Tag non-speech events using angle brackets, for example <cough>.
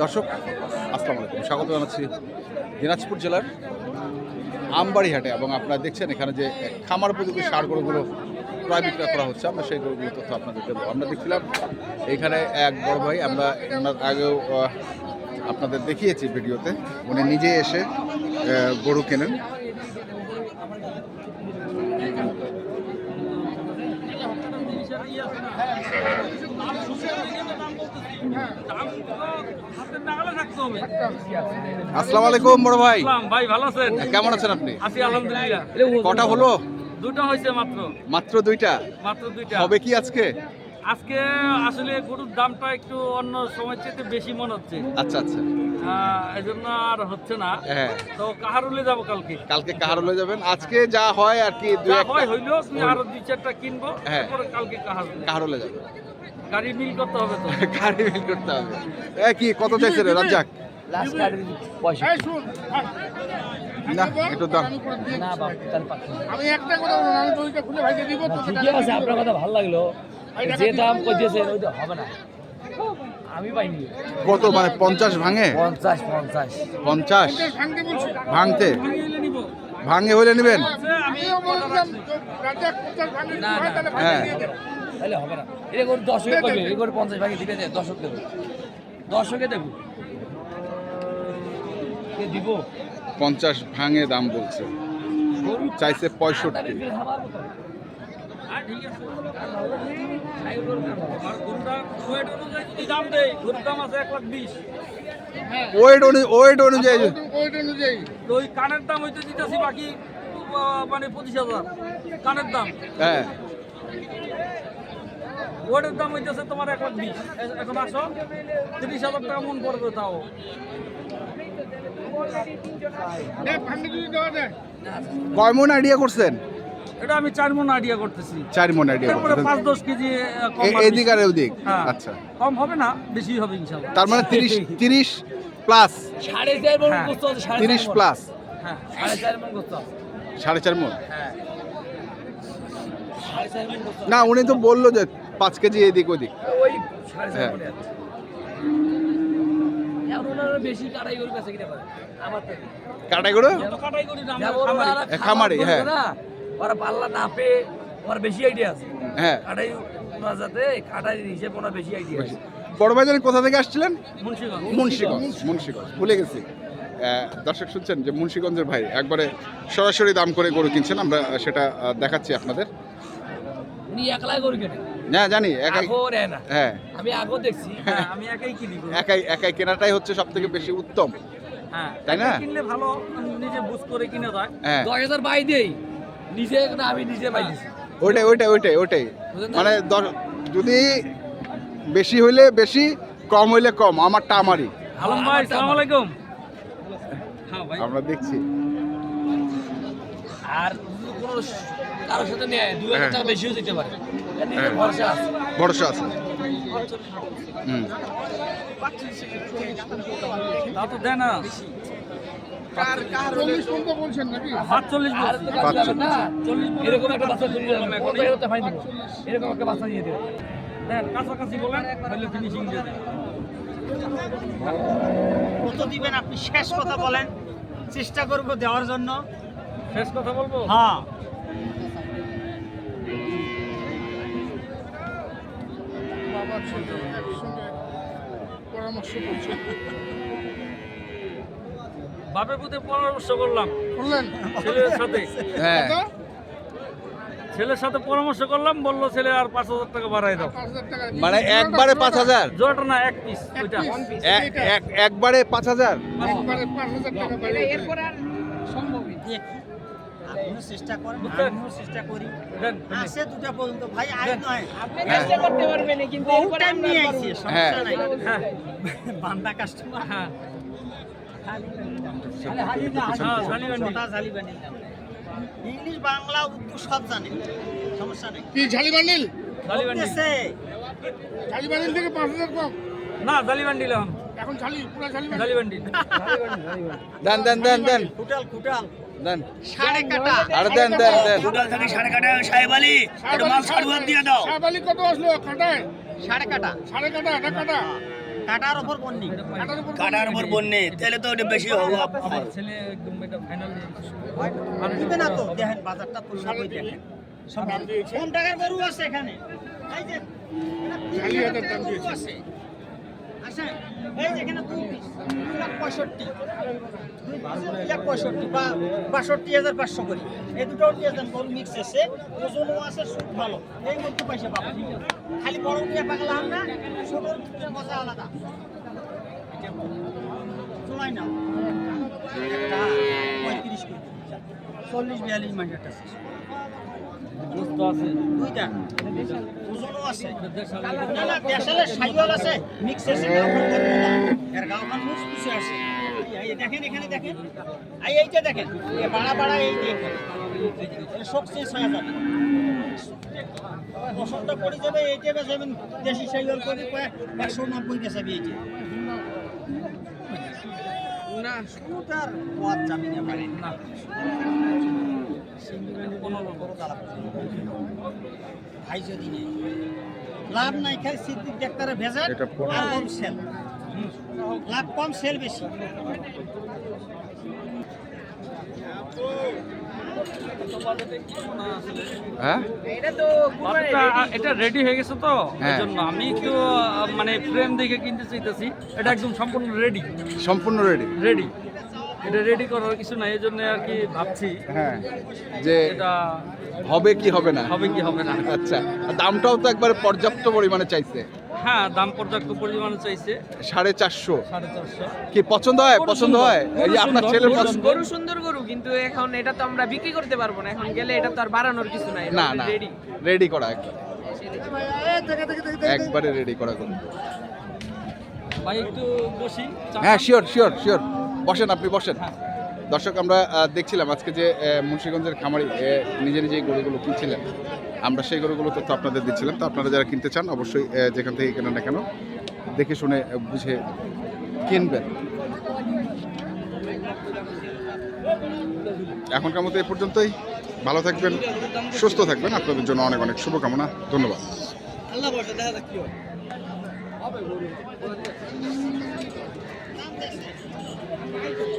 দর্শক, আসসালামু আলাইকুম। স্বাগত জানাচ্ছি দিনাজপুর জেলার আমবাড়িহাটে এবং আপনারা দেখছেন এখানে যে খামার উপযোগী সার গরুগুলো ক্রয় বিক্রয় করা হচ্ছে। আমরা সেই গরুগুলো তথ্য আপনাদের দেবো। আমরা দেখছিলাম এখানে এক বড় ভাই, আমরা ওনার আগেও আপনাদের দেখিয়েছি ভিডিওতে। উনি নিজে এসে গরু কেনেন। আসসালামু আলাইকুম বড় ভাই। ভাই ভালো আছেন? কেমন আছেন আপনি? আছি আলহামদুলিল্লাহ। কটা হলো? দুটো হয়েছে মাত্র। মাত্র দুইটা? মাত্র দুইটা। হবে কি আজকে? আজকে আসলে গরুর দামটা একটু অন্য সময় চেয়ে বেশি মনে হচ্ছে। আচ্ছা আচ্ছা। এই জন্য আর হচ্ছে না। হ্যাঁ। তো কাহারুলে যাব কালকে? কালকে কাহারলে যাবেন? আজকে যা হয় আর কি দুই যা একটা হয় হইল আরও দুই চারটা কিনবো হ্যাঁ। তারপরে কালকে কাহারুলে। কাহারলে যাবেন গাড়ি মিল করতে হবে তো। <laughs> গাড়ি বিল করতে হবে। এ কি কত চাইছে রে রাজ্জাক? না একটু দাম আমি একটা কথা আমি বইটা খুলে ভাইকে দিব তো ঠিকই আছে আপনার কথা ভালো লাগল। যে দাম কইতেছেন ওই হবে না। আমি পাইনি। কত মানে পঞ্চাশ ভাঙে? পঞ্চাশ পঞ্চাশ। পঞ্চাশ? ভাঙতে ভাঙে হইলে নেবেন? না, হয়। তাহলে হ্যাঁ। হবে না। এটা করে দশকে করবে এটা করে পঞ্চাশ ভাগে দিবে দশক দেবো। দশকে দেবো। কে দিব? পঞ্চাশ ভাঙে দাম বলছে। গরু চাইছে পঁয়ষট্টি। হ্যাঁ, গরুটা ওয়েট অনুযায়ী ওয়েট ওয়েট অনুযায়ী ওইটা অনুযায়ী। তো ওই কানের দাম হইতে দিতেছি বাকি মানে পঁচিশ হাজার। কানের দাম। হ্যাঁ। ওয়েটের দাম হইতেছে তোমার এক লাখ বিশ। এখন আসো তিরিশ হাজার টাকা মন পড়বে তাও। কয় মন আইডিয়া করছেন? এটা আমি চার মন আইডিয়া করতেছি। চার মন আইডিয়া তারপরে পাঁচ দশ কেজি কম এদিক আর। ওদিক? হ্যাঁ। আচ্ছা। কম হবে না বেশি হবে ইনশাল্লাহ। তার মানে তিরিশ তিরিশ প্লাস। সাড়ে চার মন হ্যাঁ। তিরিশ প্লাস। হ্যাঁ। সাড়ে চার মন সাড়ে চার মন? হ্যাঁ। সাড়ে চার মন না উনি তো বলল যে পাঁচ কেজি এদিক ওদিক। ওই হ্যাঁ। খামারি। হ্যাঁ। ওরা পাল্লা না পেয়ে ওর বেশি আইডিয়া আছে। হ্যাঁ। কাটাই কাটাই হিসেবে ওনার বেশি আইডিয়া আছে। বড় ভাইজান কোথা থেকে আসছিলেন? মুন্সিগঞ্জ। মুন্সিগঞ্জ। মুন্সিগঞ্জ। ভুলে গেছি। দর্শক শুনছেন যে মুন্সিগঞ্জের ভাই একবারে সরাসরি দাম করে গরু কিনছেন আমরা সেটা দেখাচ্ছি আপনাদের। উনি একলাই গরু কেটে না জানি একাই। হ্যাঁ। আমি আগো দেখছি হ্যাঁ। আমি একাই কিনি। একাই একাই কেনাটাই হচ্ছে সব থেকে বেশি উত্তম। হ্যাঁ তাই না? কিনলে ভালো নিজে বুঝ করে কিনে যায় হ্যাঁ। দশ হাজার বাই দেই নিজে না আমি নিজে বাই দিছি। ওইটাই ওইটাই ওইটাই ওইটাই। মানে দশ- যদি বেশি হইলে বেশি কম হইলে কম আমারটা আমারই। আলম ভাই সালাম। আলাইকুম। হ্যাঁ ভাই। আমরা দেখছি। আর কোনো কারোর সাথে নেয় দু হাজার হ্যাঁ। টাকা বেশিও যেতে পারে। হ্যাঁ। ভরসা আছে ভরসা আছে। হুম। তা তো দেয় না এরকম একটা বাচ্চা এরকম ফাইন দেবো এরকম একটা বাচ্চা দিয়ে দেবে দেন কাছাকাছি বলেন তাহলে ফিনিশিং দিয়ে দেন কত দিবেন আপনি? শেষ কথা বলেন। চেষ্টা করব দেওয়ার জন্য। শেষ কথা বলব? হ্যাঁ। বাবা একসঙ্গে পরামর্শ করছে বাপের পুতে পরামর্শ করলাম। বললেন ছেলের সাথে। হ্যাঁ। ছেলের সাথে পরামর্শ করলাম বলল ছেলে আর পাঁচ হাজার টাকা বাড়াই দাও। মানে একবারে পাঁচ হাজার? জোয়াটা না এক পিস ওইটা একবারে পাঁচ হাজার? একবারে পাঁচ হাজার টাকা বাড়িয়ে দেয়। দেখি আপনিও চেষ্টা করেন? আমিও চেষ্টা করি। আসে দুটা পর্যন্ত ভাই আজ নয়। চেষ্টা করতে পারবেন কিন্তু বহু টাইম নিয়ে আইছি হ্যাঁ। সমস্যা নাই। হ্যাঁ। বান্দা কাস্টমার হ্যাঁ। হ্যাঁ ইংলিশ বাংলা উর্দু সব জানে। সমস্যা নেই। কি ঝালি বান্ডিল ঝালি বান্ডিল থেকে পাঁচ হাজার কম? না জালিবান্ডি লাম এখন। ঝালি পুরো ঝালি বান্ডিল জালিবান্ডি <laughs> দেন দেন দেন দেন। খুটাল খুটাল। দেন। সাড়ে কাটা। আর দেন দেন দেন। সাহেব আলী কত আসলো? কাটায় সাড়ে কাটা। সাড়ে কাটা না কাটা। কাটার ওপর বন্নি। কাটার উপর বন্যে তাহলে তো ওটা বেশি হব আমার ছেলে একদম এটা ফাইনাল দিবে না তো? দেখেন বাজারটা তুলনা করে দেখেন। সব টাকার গরু আছে এখানে। এই যে চালি দাম দিয়েছে। আসেন, এই যে এখানে দুই পিস দুই লাখ পঁয়ষট্টি। পিসে পঁয়ষট্টি বা বাষট্টি হাজার পাঁচশো করি। এই দুটো দিয়ে দেন গরু মিক্স আছে ওজনও আছে সুদ ভালো। এই মধ্যে পয়সা পাবো। খালি বড় দিয়ে পাকলাম না ছোটোর মজা আলাদা। চলাই না পঁয়ত্রিশ কেজি। চল্লিশ, বিয়াল্লিশ মাসের একটা আছে। দুইটা। ওজনও আছে। না না দেশালের সাইওয়াল আছে মিক্স আছে। এর পিছে আছে। দেখেন এখানে দেখেন। এই এইটা দেখেন বাড়া বাড়া এই দেখেন শোক শেষ হয়ে যাবে। বছরটা পড়ে যাবে এইটা বেচাবেন দেশি সাইওয়াল করে একশো নব্বই বেচাবি এইটা না শুটার পথ যাবি না ভাই যদি নেই লাভ নাই খালি সিদ্দিক ডাক্তারে ভেজাল আর কম সেল। লাভ কম সেল বেশি। হ্যাঁ? এটা রেডি হয়ে গেছে তো? এই হ্যাঁ। জন্য আমি একটু মানে ফ্রেম দেখে কিনতে চাইতেছি। এটা একদম সম্পূর্ণ রেডি সম্পূর্ণ রেডি রেডি এটা রেডি করার কিছু নাই এই জন্য আর কি ভাবছি হ্যাঁ যে এটা হবে কি হবে না? হবে কি হবে না? আচ্ছা দামটাও তো একবারে পর্যাপ্ত পরিমাণে চাইছে। হ্যাঁ দাম পর্যাপ্ত পরিমাণে চাইছে। সাড়ে চারশো। কি পছন্দ হয়? পছন্দ হয়? এই আপনার ছেলের গরু পছন্দ? গরু সুন্দর গরু কিন্তু এখন এটা তো আমরা বিক্রি করতে পারব না। এখন গেলে এটা তো আর বাড়ানোর কিছু নাই না না রেডি রেডি করা একবার একবারে রেডি করা গরু। ভাই একটু বসি হ্যাঁ শিওর শিওর শিওর বসেন আপনি, বসেন। দর্শক, আমরা দেখছিলাম আজকে যে মুন্সীগঞ্জের খামারি নিজে নিজে গরুগুলো কিনছিলেন, আমরা সেই গরুগুলো তথ্য আপনাদের দিচ্ছিলাম। তো আপনারা যারা কিনতে চান, অবশ্যই যেখান থেকে কেনেন না কেন, দেখে শুনে বুঝে কিনবেন। এখনকার মতো এ পর্যন্তই। ভালো থাকবেন, সুস্থ থাকবেন। আপনাদের জন্য অনেক অনেক শুভকামনা। ধন্যবাদ। দেখা যাক কি হয়। Gracias.